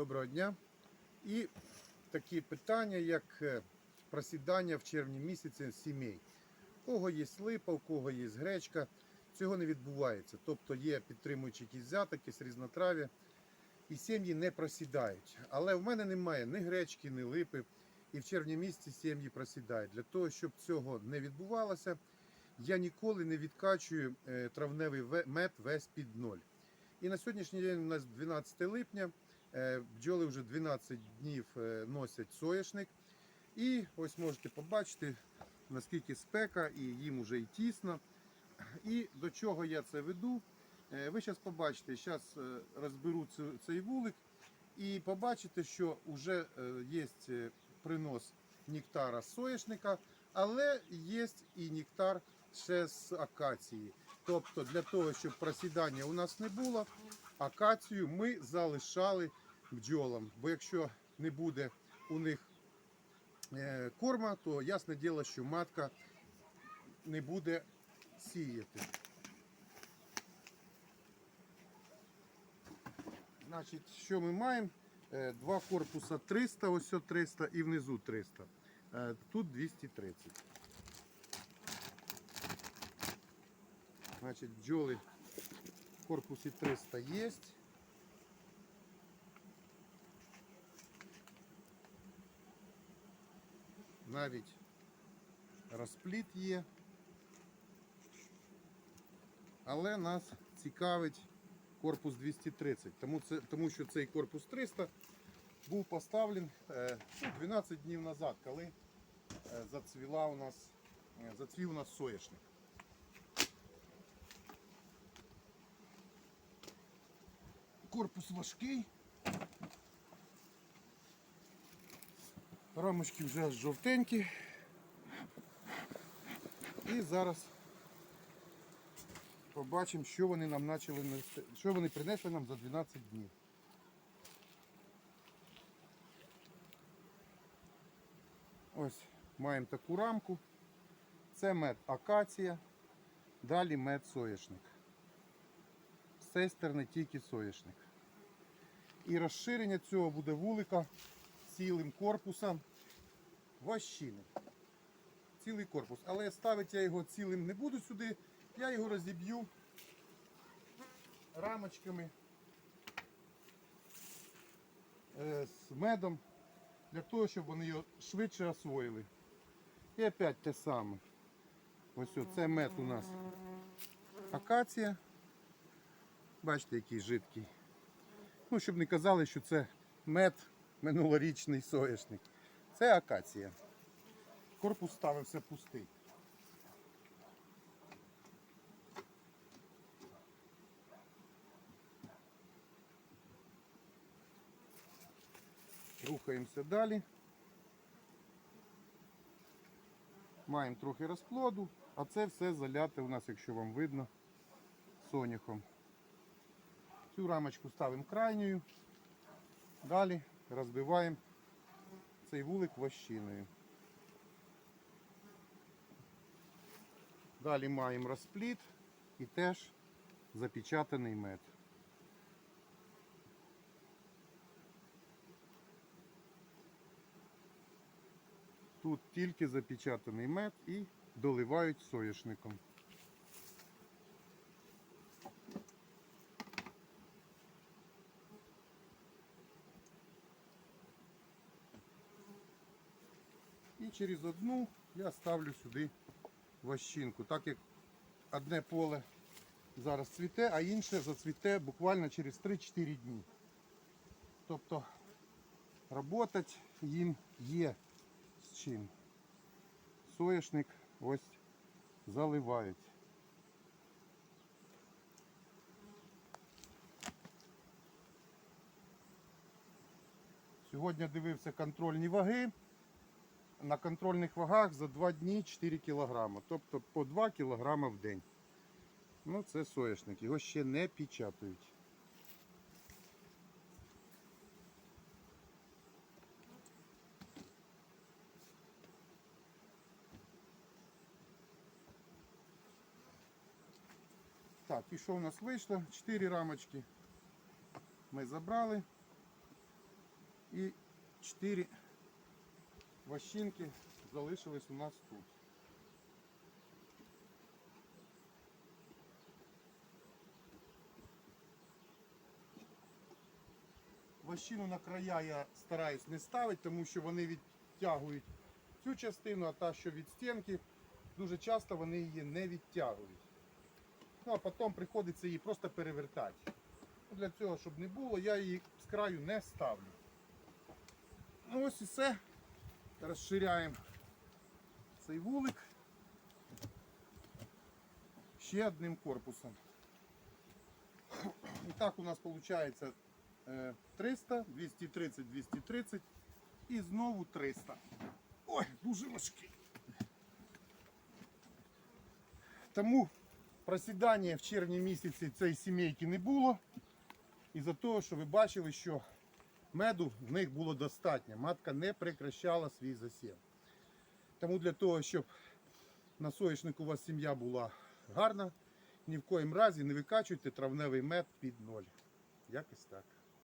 Доброго дня. І такі питання, як е, просідання в червні місяці сімей. У кого є липа, у кого є гречка, цього не відбувається. Тобто є підтримуючі якісь взяток, якісь різнотрав'я, і сім'ї не просідають. Але в мене немає ні гречки, ні липи. І в червні місяці сім'ї просідають. Для того, щоб цього не відбувалося, я ніколи не відкачую е, травневий мед весь під ноль. І на сьогоднішній день у нас 12 липня. Е, Бджоли вже 12 днів е, носять соняшник. І ось можете побачити, наскільки спека, і їм вже і тісно. І до чого я це веду. Е, Ви зараз побачите, зараз розберу цей вулик і побачите, що вже є принос нектара з соняшника, але є і нектар ще з акації. Тобто для того, щоб просідання у нас не було, акацію ми залишали бджолам. Бо якщо не буде у них е, корма, то ясне діло, що матка не буде сіяти. Значить, що ми маємо? Е, Два корпуса 300, ось 300 і внизу 300. Е, Тут 230. Значить, бджоли в корпусі 300 є. Навіть розпліт є. Але нас цікавить корпус 230, тому, це, тому що цей корпус 300 був поставлений е, ну, 12 днів назад, коли е, зацвіла у нас, е, зацвів у нас соняшник. Корпус важкий. Рамочки вже жовтенькі. І зараз побачимо, що вони нам нести, що вони принесли нам за 12 днів. Ось маємо таку рамку. Це мед акація, далі мед соняшник. З цієї тільки соняшник. І розширення цього буде вулика цілим корпусом ващини. Цілий корпус. Але ставити я його цілим не буду сюди. Я його розіб'ю рамочками е, з медом для того, щоб вони його швидше освоїли. І опять те саме. Ось це мед у нас акація. Бачите, який жидкий. Ну, щоб не казали, що це мед минулорічний соняшник. Це акація. Корпус ставився пустий. Рухаємося далі. Маємо трохи розплоду, а це все заляте у нас, якщо вам видно, соняхом. Цю рамочку ставимо крайньою. Далі розбиваємо цей вулик вощиною. Далі маємо розпліт і теж запечатаний мед. Тут тільки запечатаний мед і доливають соняшником. Через одну я ставлю сюди вощинку, так як одне поле зараз цвіте, а інше зацвіте буквально через 3-4 дні. Тобто роботати їм є з чим. Соняшник ось заливають. Сьогодні дивився контрольні ваги. На контрольних вагах за 2 дні 4 кг, тобто по 2 кг в день. Ну це соняшник, його ще не печатають. Так, і що у нас вийшло? 4 рамочки ми забрали. І 4 вощинки залишились у нас тут. Вощину на края я стараюсь не ставити, тому що вони відтягують цю частину, а та, що від стінки, дуже часто вони її не відтягують. Ну а потім приходиться її просто перевертати. Ну, Для цього, щоб не було, я її з краю не ставлю. Ну ось і все. Розширяємо цей вулик ще одним корпусом. І так у нас виходить 300, 230, 230 і знову 300. Ой, дуже важкий. Тому просідання в червні місяці цієї сімейки не було. Із-за того, що ви бачили, що меду в них було достатньо. Матка не прекращала свій засів. Тому для того, щоб на соєшнику у вас сім'я була гарна, ні в коїм разі не викачуйте травневий мед під ноль. Якось так.